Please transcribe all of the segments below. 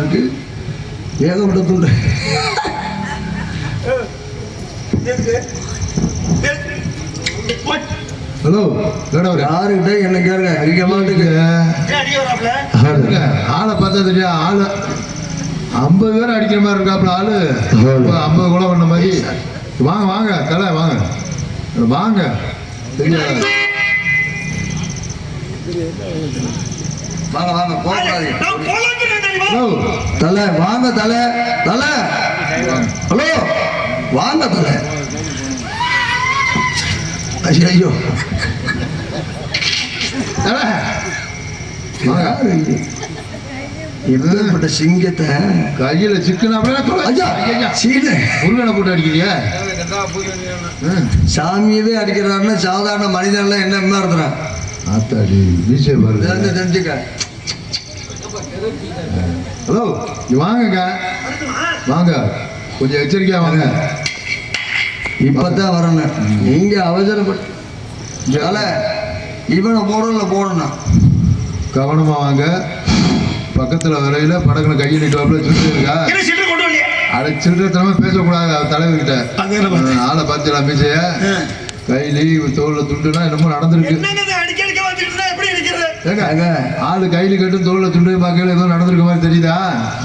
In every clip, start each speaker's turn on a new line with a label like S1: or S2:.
S1: ஒரு ஏகப்பட்ட துண்டு
S2: ஹலோ கடவுளே
S1: யாருக்கிட்ட என்ன கேளுங்க. இங்க மாட்டுக்கு.
S2: ஆளுங்க. ஆளை பார்த்தா தெரியும் ஆளு. ஐம்பது பேர் அடிக்கிற மாதிரி இருக்காப்புல ஆளு. ஐம்பது கொலை பண்ண மாதிரி. வாங்க வாங்க தலை வாங்க. வாங்க. தெரியாது.
S1: வாங்க வாங்க போகாதீங்க
S2: ஹலோ
S1: தலை வாங்க தலை தலை. ஹலோ வாங்க தலை. ஐயோ? எப்பேற்பட்ட சிங்கத்தை
S2: கையில முருகனை போட்டு அடிக்கிறியா.
S1: சாமியவே அடிக்கிறாருன்னா சாதாரண மனிதன்லாம் என்ன இருக்கிறான்
S2: ஆத்தாடி வீசே பாருங்க.
S1: தெரிஞ்சுக்க.
S2: ஹலோ வாங்கங்க. வாங்க கொஞ்சம் எச்சரிக்கையா வாங்க.
S1: இப்பதான் வரணும் நீங்க அவசரப்பட்டு தலை இவனை போடல போடணும்.
S2: கவனமா வாங்க. பக்கத்துல வரையில படகுல கையில் நீட்டுவாப்புல சுட்டு இருக்கா? அட சில்லறத்தனமா பேசக்கூடாது தலைவர்கிட்ட. ஆளை பார்த்துலாம் மீசைய கையில தோல்ல துண்டுனா என்னமோ நடந்திருக்கு. ஏங்க,
S1: ஏங்க,
S2: ஆளு கையில கட்டும் தோல்ல துண்டு பார்க்கல ஏதோ நடந்திருக்க மாதிரி தெரியுதா?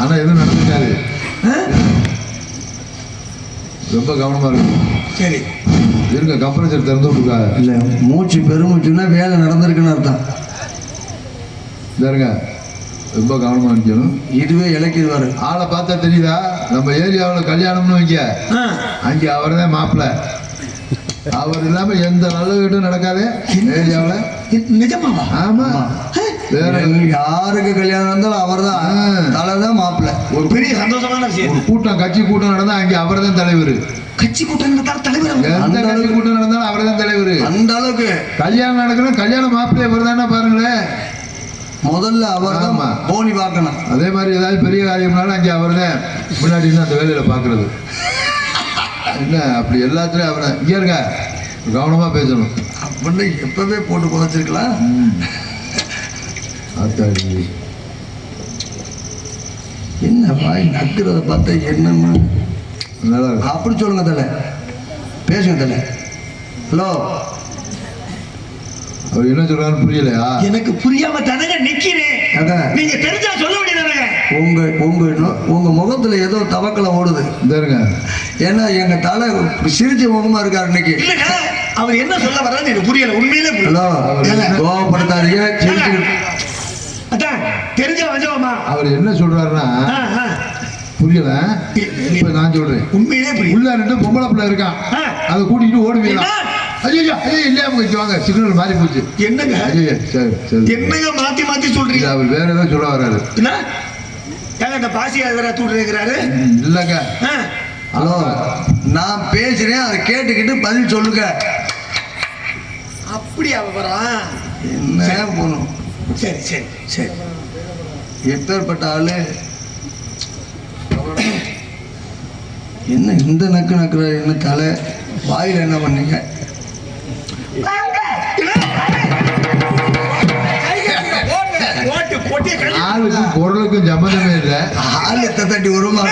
S2: ஆனா எதுவும் நடந்திருக்காது. ரொம்ப கவனமா இருக்கு
S1: சரி.
S2: இருங்க கம்ப்ரஸர் திறந்து விட்டுருக்கா
S1: இல்ல மூச்சு பெருமூச்சுன்னா வேலை நடந்திருக்குன்னு அர்த்தம்.
S2: இருங்க ரொம்ப கவனமா இருக்கணும்
S1: இதுவே இலக்கிடுவாரு
S2: ஆளை பார்த்தா தெரியுதா? நம்ம ஏரியாவில் கல்யாணம்னு வைக்க அங்கே அவர் தான் மாப்பிள்ள. அவர் இல்லாம எந்த நல்ல வீடும் நடக்காது ஏரியாவில்.
S3: நிஜமாவா?
S2: ஆமா. வேற
S1: யாருக்கு கல்யாணம் இருந்தாலும் அவர்தான்.
S2: ஆ.
S1: தலை தான் மாப்பிள்ள.
S3: ஒரு பெரிய சந்தோஷமான விஷயம்.
S2: ஒரு கூட்டம் கட்சி கூட்டம் நடந்தா அங்கே அவர் தான் தலைவர்.
S3: கட்சி கூட்டம் நடத்தாலும் தலைவர் அவர்.
S1: அந்த
S2: கட்சி
S1: அளவுக்கு-
S2: கூட்டம் நடந்தாலும் அவர் தான் தலைவர்.
S1: அந்த அளவுக்கு.
S2: கல்யாணம் நடக்கணும் கல்யாண மாப்பிள்ளை இவர் தானே பாருங்களேன்
S1: முதல்ல அவர் தான். போனி பார்க்கணும்.
S2: அதே மாதிரி ஏதாவது பெரிய காரியம்னாலும் அங்கே அவர் தான் முன்னாடி அந்த வேலையில பார்க்கறது. என்ன அப்படி எல்லாத்துலயும் அவரை இங்கே இருங்க. கவனமா பேசணும்.
S1: அப்படின்னு எப்பவே போட்டு புதைச்சிருக்கலாம்.
S2: ஆத்தாடி.
S1: என்ன வாய் நக்குறத பார்த்தா என்னம்மா?
S2: நல்லா.
S1: அப்படி சொல்லுங்க தலை. பேசுங்க தலை. ஹலோ.
S2: அவர் என்ன சொல்றாருன்னு புரியலையா?
S3: எனக்கு புரியாம தானங்க நிக்கிறேன். நீங்க தெரிஞ்சா சொல்ல வேண்டியதானங்க
S1: உங்க உங்க உங்க முகத்துல ஏதோ தவக்கலை ஓடுது.
S2: இந்த
S1: ஏன்னா எங்க தலை சிரிச்ச முகமா இருக்காரு இன்னைக்கு.
S3: அவர் என்ன சொல்ல வர்றாரு எனக்கு புரியல உண்மையிலே புரியல.
S1: ஹலோ கோவப்படுத்தாதீங்க
S3: தெரிஞ்சா வஞ்சவமா
S2: அவர் என்ன சொல்றாருன்னா. புரியல. இப்ப நான் சொல்றேன்.
S3: உண்மையிலே
S2: உள்ள ரெண்டு பொம்பளை பிள்ளை இருக்கான். அதை கூட்டிட்டு ஓடுவீங்களா? ஐயோ ஐயோ இல்லையா போச்சு வாங்க. சிக்னல் மாறி போச்சு.
S3: என்னங்க?
S2: சரி சரி.
S3: என்னங்க மாத்தி மாத்தி சொல்றீங்க?
S2: அவர் வேற ஏதோ சொல்ல வர்றாரு.
S3: என்ன? ஏங்க இந்த பாசியா வேற தூடுறேங்கிறாரு
S2: ம், இல்லைங்க.
S1: ஹலோ நான் பேசுறேன் அதை கேட்டுக்கிட்டு பதில் சொல்லுங்க.
S3: அப்படி அவ வரான்
S1: என்ன போகணும்
S3: சரி சரி சரி.
S1: எப்பேற்பட்ட ஆளு? என்ன இந்த நக்கு நக்குற என்ன தலை? வாயில் என்ன பண்ணீங்க?
S2: ஆளுக்கும் குரலுக்கும் சம்மந்தமே இல்லை.
S1: ஆளத்தை தட்டி வருமா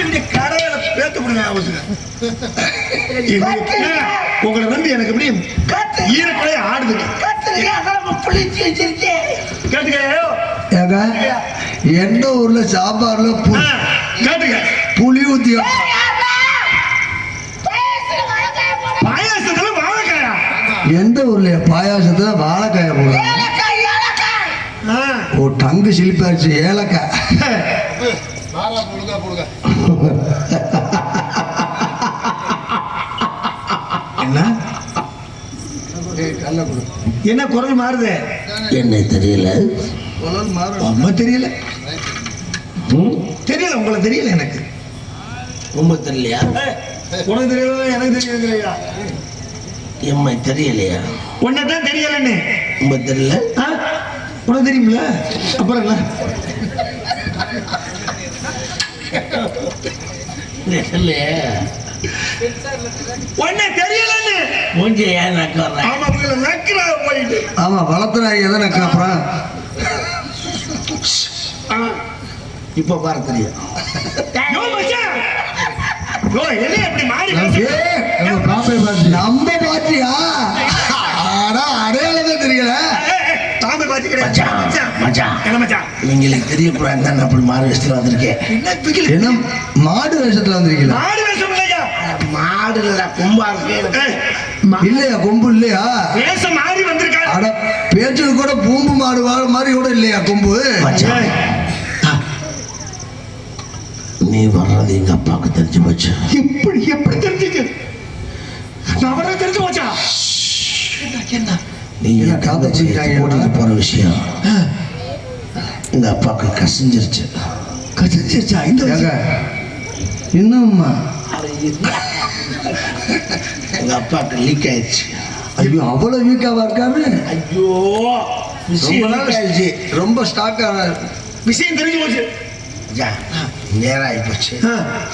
S3: இந்த கடையில பேத்து விடுங்க அவசுங்க உங்களை வந்து எனக்கு எப்படி ஈரக்கொலை ஆடுதுங்க
S1: எந்த ஊர்ல சாப்பாடுல பு
S3: கேட்டுக்க.
S1: புளி ஊத்தி
S3: பாயாசத்துல வாழைக்காயா?
S1: எந்த ஊர்ல பாயாசத்துல வாழைக்காய போடுறாங்க
S3: ஆ.
S1: ஓ டங்கு சிலிப்பாச்சு ஏலக்காய்.
S3: என்ன? என்ன குரல் மாறுது? என்ன தெரியல. அம்மா தெரியல. தெரியல உங்களை தெரியல எனக்கு.
S4: ரொம்ப தெரியலையா?
S3: உனக்கு தெரியல எனக்கு தெரியலையா?
S4: எம்மை தெரியலையா?
S3: உன்னை தான் தெரியலன்னு.
S4: ரொம்ப தெரியல?
S3: ஆ? உனக்கு தெரியுமில அப்புறம் என்ன?
S4: தெரியலையே
S3: உன்னை தெரியலன்னு.
S4: மூஞ்சி ஏன் நக்க வர்றேன்
S3: ஆமா நக்கிறா
S1: ஆமா வளர்த்துறாங்க எதை நக்கு அப்புறம்
S4: ஆ, இப்ப பாரு தெரியும்.
S3: யோ மச்சான் யோ என்ன இப்படி மாறி
S2: நம்ம பாம்பே பாத்து
S1: நம்ம பாத்தியா? ஆனா அடையாளம் தெரியல.
S3: பாத்து கிடையாது
S4: தெரியக்கூடாது தான் அப்படி மாறு வயசுல வந்திருக்கேன்
S3: என்ன
S1: மாடு வேஷத்துல வந்திருக்கீங்களா?
S3: மாடு வேஷம் இல்லையா?
S4: மாடு இல்ல கும்பா
S1: இல்லையா கொம்பு இல்லையா?
S3: வேஷம் மாறி வந்திருக்காரு
S1: அட பேச்சுக்கு கூட பூம்பு மாடு மாதிரி கூட இல்லையா கொம்பு?
S4: நீ வர்றது எங்க அப்பாவுக்கு தெரிஞ்சு போச்சு.
S3: எப்படி எப்படி நான் வர தெரிஞ்சு போச்சா? என்ன?
S1: பிடிக்கிறாங்க
S4: கூட்டிட்டு போற விஷயம். எங்க அப்பாவுக்கு கசிஞ்சிருச்சு.
S3: கசிஞ்சிருச்சா? இந்த
S1: ஏங்க இன்னும்மா.
S4: எங்க அப்பாவுக்கு லீக் ஆயிடுச்சு.
S1: ஐயோ அவ்வளவு வீக்காவா இருக்காரு
S4: ஐயோ
S1: ரொம்ப நாள்
S4: ஆயிடுச்சு.
S1: ரொம்ப ஸ்டாக்
S3: விஷயம் தெரிஞ்சு போச்சு.
S4: நேரம் ஆகி போச்சு.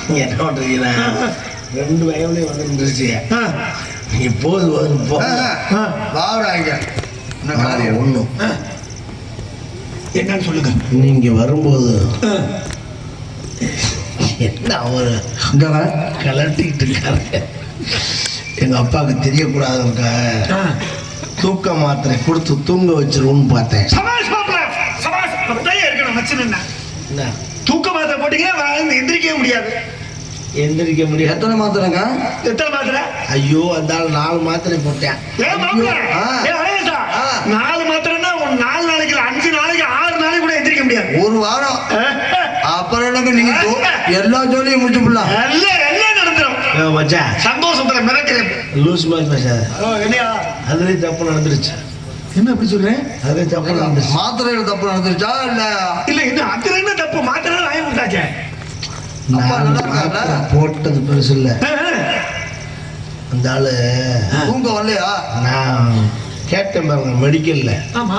S4: நீங்க என்ன பண்றீங்கன்னா ரெண்டு வயவுலையும் வந்து
S3: ஆ,
S4: நீ போது போது போ.
S3: ஆ.
S1: வாடாங்க என்ன காரியம்?
S4: ஒண்ணும்
S3: ஆ. என்னன்னு சொல்லுங்க.
S4: நீங்க வரும்போது. என்ன அவரு. கலட்டிக்கிட்டு இருக்காரு? எங்க அப்பாவுக்கு தெரியக்கூடாதுக்கா
S3: ஆ.
S4: தூக்க மாத்திரை கொடுத்து தூங்க வச்சிருவோன்னு பார்த்தேன்.
S3: தூக்க மாத்திரை போட்டீங்கன்னா எந்திரிக்கவே முடியாது.
S4: எந்திரிக்க முடியாது
S1: எத்தனை மாத்திரங்க?
S3: எத்தனை மாத்திரை?
S4: ஐயோ அந்த ஆள் நாலு மாத்திரை போட்டேன்.
S3: நாலு மாத்திரைன்னா ஒரு நாலு நாளைக்கு அஞ்சு நாளைக்கு ஆறு நாளைக்கு கூட எந்திரிக்க முடியாது.
S1: ஒரு வாரம். அப்புறம் என்னங்க நீங்க எல்லா ஜோலியும் முடிச்சு போடலாம்
S3: எல்லாம் எல்லாம் நடந்துரும்.
S4: ஏ, மச்சான்.
S3: சந்தோஷத்துல மிதக்கிறேன்
S4: லூஸ் மாதிரி பேசாத.
S3: என்னையா?
S4: அதுலேயும் தப்பு நடந்துருச்சு.
S3: என்ன அப்படி சொல்றேன்
S4: அதுலேயும் தப்பு நடந்துருச்சு.
S1: மாத்திரைகள் தப்பு நடந்துருச்சா இல்ல?
S3: இல்ல இன்னும் அதுல என்ன தப்பு? மாத்திரை வாங்கி விட்டாச்சே
S4: மாத்திரை போட்டது பெருசு இல்லை அந்த ஆளு
S1: தூங்க வரலையா?
S4: நான் கேட்டேன் பாருங்க மெடிக்கல்ல.
S3: ஆமா.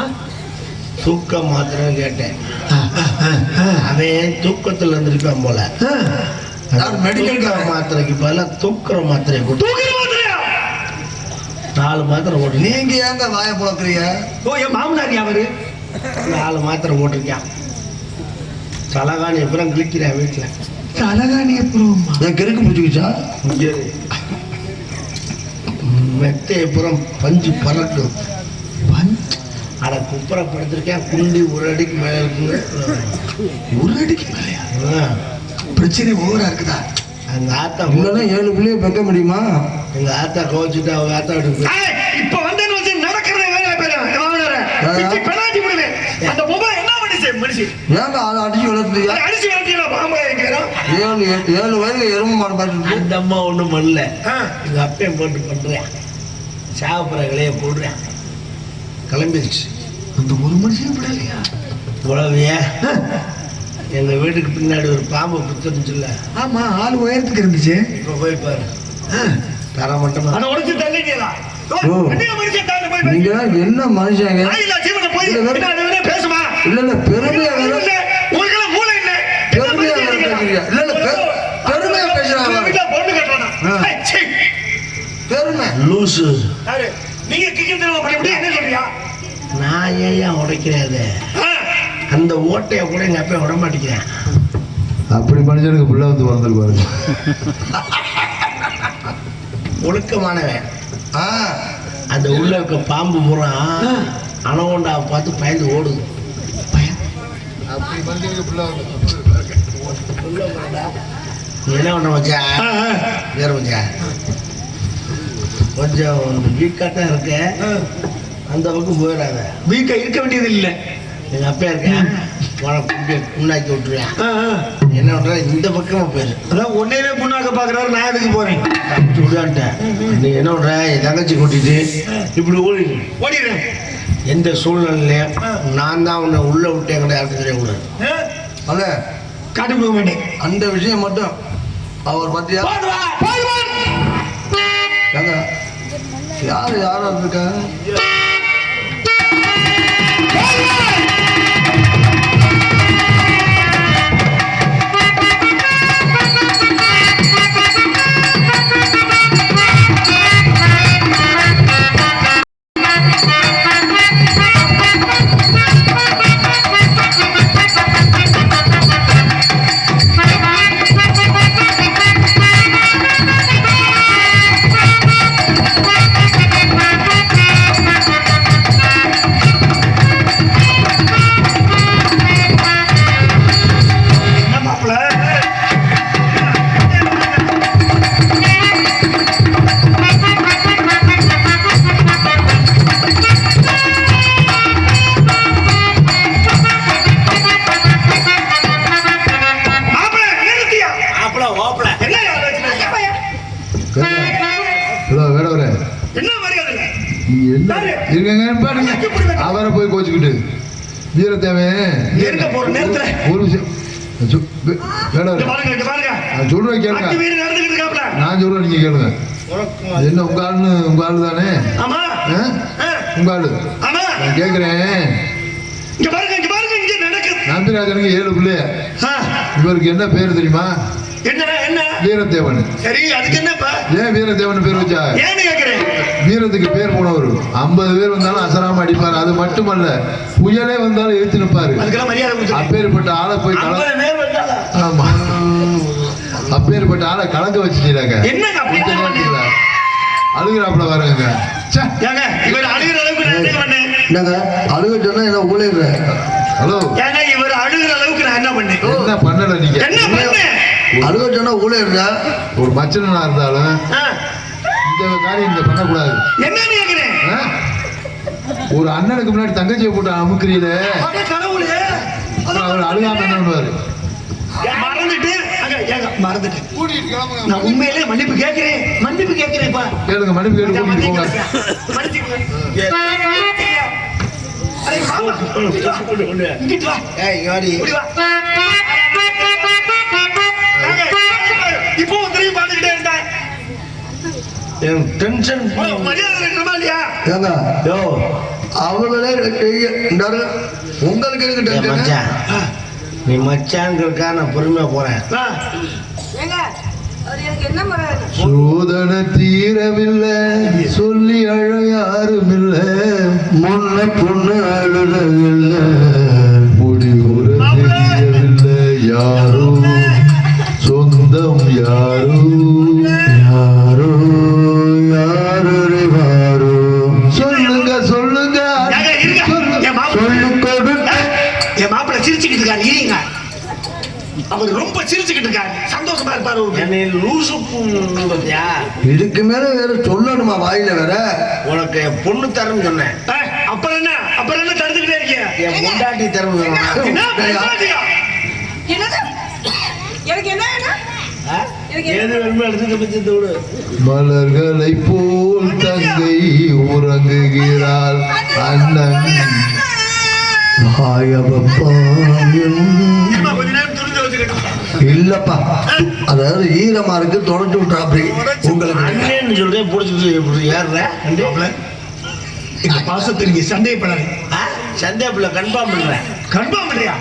S4: தூக்க மாத்திரை கேட்டேன். அவன் தூக்கத்துல இருந்திருப்பான் போல. மெடிக்கல்? மாத்திரைக்கு பதிலா தூக்குற மாத்திரையை கொடுத்து நாலு மாத்திரை போட்டு
S1: நீங்க ஏங்க வாய புழக்கிறீங்க
S3: ஓ என் மாமனாரியா அவரு?
S4: நாலு மாத்திரை போட்டிருக்கான். தலகாணி எப்பறம் கிழிக்கிறேன் வீட்டில்.
S3: அழகானி அப்புறம்
S1: என் கெருக்கு பிடிச்சிக்கிச்சா?
S4: மெத்தை அப்புறம் பஞ்சு பறக்கும் அட குப்புற படுத்திருக்கேன் குண்டி ஒரு அடிக்கு மேலே இருக்குங்க.
S3: ஒரு அடிக்கு மேலையா?
S4: ஆ.
S3: பிரச்சனை ஓவரா இருக்குதா?
S4: எங்க ஆத்தா
S1: இல்லைன்னா ஏழு புள்ளிய பெக்க முடியுமா?
S4: எங்க ஆத்தா கோச்சுட்டு அவங்க ஆத்தா
S3: இப்ப நடக்கிறதே பெனால்டி அந்த மனுஷன்.
S1: ஏங்க அதை அடிச்சு
S3: பாம்பா இருக்கிறோம்
S1: ஏழு வயதுல எறும்பு பார்த்துட்டு
S4: அந்த அம்மா ஒன்றும் பண்ணல. எங்க அப்பையும் போட்டு பண்றேன் சாப்பிட்ற கிளைய போடுறேன். கிளம்பிடுச்சு.
S3: அந்த ஒரு மனுஷன் விடலையா
S4: உழவைய எங்க வீட்டுக்கு பின்னாடி ஒரு பாம்பு புத்துருந்துச்சுல்ல
S3: ஆமா ஆள் உயரத்துக்கு இருந்துச்சு.
S4: இப்ப போய் பாரு. தர மட்டுமா
S3: அதை உடைச்சு
S1: நீங்க என்ன மனுஷங்க
S3: ஆயிலா ஜீவனை போய்
S1: இல்ல, இல்ல பெருமையா
S3: மூளை இல்ல என்ன
S1: பெருமையா? இல்ல இல்ல பெருமையா பேசுறாங்க.
S3: வீட்டுல பொண்ணு.
S1: பெருமை.
S4: லூசு?
S3: நீங்க கிரிக்கெட் தெரியுமா பண்ணி முடியும் என்ன சொல்றியா
S4: நான் ஏன் உடைக்கிறேன். அந்த ஓட்டையை கூட எங்க அப்பா விட மாட்டேங்கிறேன்.
S2: அப்படி மனுஷனுக்கு புள்ள வந்து பிறந்திருப்பாரு
S4: ஒழுக்கமானவன்.
S1: ஆ.
S4: அந்த உள்ள இருக்க பாம்பு பூரா அனகொண்டாவை பார்த்து பயந்து ஓடுது
S2: அப்படி மனுஷனுக்கு புள்ள வந்து
S4: நீ என்ன பண்ண
S3: ஆ.
S4: வேற வச்சா கொஞ்சம் வீக்காக தான் இருக்க. அந்த பக்கம் போயிடாத.
S3: வீக்கா இருக்க வேண்டியது இல்ல
S4: எங்க அப்பா இருக்கேன் உனக்கு விட்டுருவேன். என்ன பண்ற? இந்த பக்கமா போயிரு.
S3: அதான் புண்ணாக்க பாக்குறாரு நான் எதுக்கு போறேன்?
S4: தப்பிச்சு விடான்ட்டேன் நீ என்ன பண்ற? என் தங்கச்சி கூட்டிட்டு இப்படி ஓடிடு.
S3: ஓடிடுறேன்.
S4: எந்த சூழ்நிலையிலையும் நான் தான் உன்னை உள்ள விட்டேன் யாருக்கும் தெரியக்கூடாது
S3: ஆ?
S1: அல்ல
S3: காட்டி கொடுக்க மாட்டேன்
S1: அந்த விஷயம் மட்டும் அவர் பத்தியா? யாரு யாரா இருக்கா
S2: இருங்க பாருங்க அவரை போய் கோச்சுக்கிட்டு. வீரத்தேவன்.
S3: நெருங்க போற நேரத்துல.
S2: ஒரு விஷயம். நான் சொல்றேன் கேளுங்க. நான் சொல்றேன் நீங்க கேளுங்க. என்ன உங்க ஆளுன்னு உங்க ஆளு தானே? உங்க ஆளு. நான் கேக்குறேன். நம்பிராஜனுக்கு ஏழு பிள்ளைய இவருக்கு என்ன பேர் தெரியுமா?
S3: என்ன என்ன?
S2: வீரத்தேவன்.
S3: சரி அதுக்கு என்னப்பா?
S2: ஏன் வீரத்தேவன் பேர் வச்சா?
S3: ஏன்னு கேக்குறேன்.
S2: வீரத்துக்கு பேர் போனவர். ஐம்பது பேர் வந்தாலும் அசராம அடிப்பார். அது மட்டுமல்ல புயலே வந்தாலும் எழுத்து நிற்பாரு அப்பேற்பட்ட ஆளை போய் ஆமா. அப்பேற்பட்ட ஆளை கலங்க வச்சுட்டீங்க? அழுகிறாப்புல பாருங்க. ச்சே.
S3: ஏங்க இவர் அழுகிற அளவுக்கு நான் என்ன பண்ணேன்
S1: என்னங்க? அழுக சொன்னா என்ன ஊழிடுற
S2: ஹலோ.
S3: இவர் அழுகிற அளவுக்கு நான் என்ன பண்ணேன்?
S2: என்ன பண்ணல நீங்க?
S3: என்ன பண்ணேன்?
S1: அழுக சொன்னா ஊழிடுற
S2: ஒரு மச்சனா இருந்தாலும் இந்த காரியம் இங்க பண்ணக்கூடாது.
S3: என்னன்னு கேக்குறேன்.
S2: ஆ? ஒரு அண்ணனுக்கு முன்னாடி தங்கச்சியை போட்டு அமுக்குறீல அவர் அழுகாம என்ன பண்ணுவாரு?
S3: மறந்துட்டு. அங்க ஏங்க மறந்துட்டேன். நான் உண்மையிலேயே மன்னிப்பு கேட்கிறேன் மன்னிப்பு கேட்கிறேன்ப்பா
S2: கேளுங்க மன்னிப்பு கேட்டு கூட்டிட்டு போங்க.
S4: ஏய் இங்க வாடி
S3: இப்போ திரும்பி பார்த்துக்கிட்டே இருந்தேன்
S4: எனக்கு டென்ஷன்
S3: மரியாதை இருக்கணுமா இல்லையா?
S1: ஏங்க
S4: யோ.
S1: அவங்களே உங்களுக்கு இருக்கு.
S4: மச்சான். நான் பொறுமையா போறேன்.
S2: சோதனை தீரவில்லை சொல்லி அழ யாரும் இல்ல
S1: முன்ன பொண்ணு அழுதவில்ல.
S2: சொந்தம் யாரோ?
S1: யாரோ? யாரோ யாரோ
S2: சொல்லுங்க சொல்லுங்க.
S3: ஏங்க, இருங்க. என் மாப்பிள்ளை-
S1: சொல்லு கொடுத்த
S3: என் மாப்பிள்ளை சிரிச்சுக்கிட்டு இருக்காரு. இருங்க அவர் ரொம்ப சிரிச்சுக்கிட்டு இருக்காரு. சந்தோஷமா இருப்பாரு
S4: என்னை லூசு பொண்ணு பார்த்தியா
S1: இதுக்கு மேல வேற சொல்லணுமா வாயில வேற?
S4: உனக்கு என் பொண்ணு தரேன்னு சொன்னேன்.
S3: அப்புறம் என்ன? அப்புறம் என்ன தடுத்துக்கிட்டே இருக்கீங்க?
S4: என் பொண்டாட்டி தரேன்னு சொன்னேன்
S3: என்ன பேசாதீங்க.
S5: என்னது எனக்கு என்ன வேணும்
S4: ஆ?
S5: எனக்கு
S4: எது
S5: என்ன
S4: வேணுமோ எடுத்துக்க பட்சத்தை விடு
S2: மலர்களை போல் தங்கை உறங்குகிறாள் அண்ணன்.
S1: இல்லப்பா. அதாவது ஈரமா இருக்கு தொடச்சு விட்டா அப்படி. உங்களுக்கு
S4: அண்ணன்னு சொல்றேன் பிடிச்சிட்டு இப்படி ஏறுற.
S3: எங்க பாசத்தை நீங்க சந்தேகப்படாது.
S4: சந்தேகப்பில் கன்ஃபார்ம் பண்றேன்
S3: கன்ஃபார்ம் இல்லையா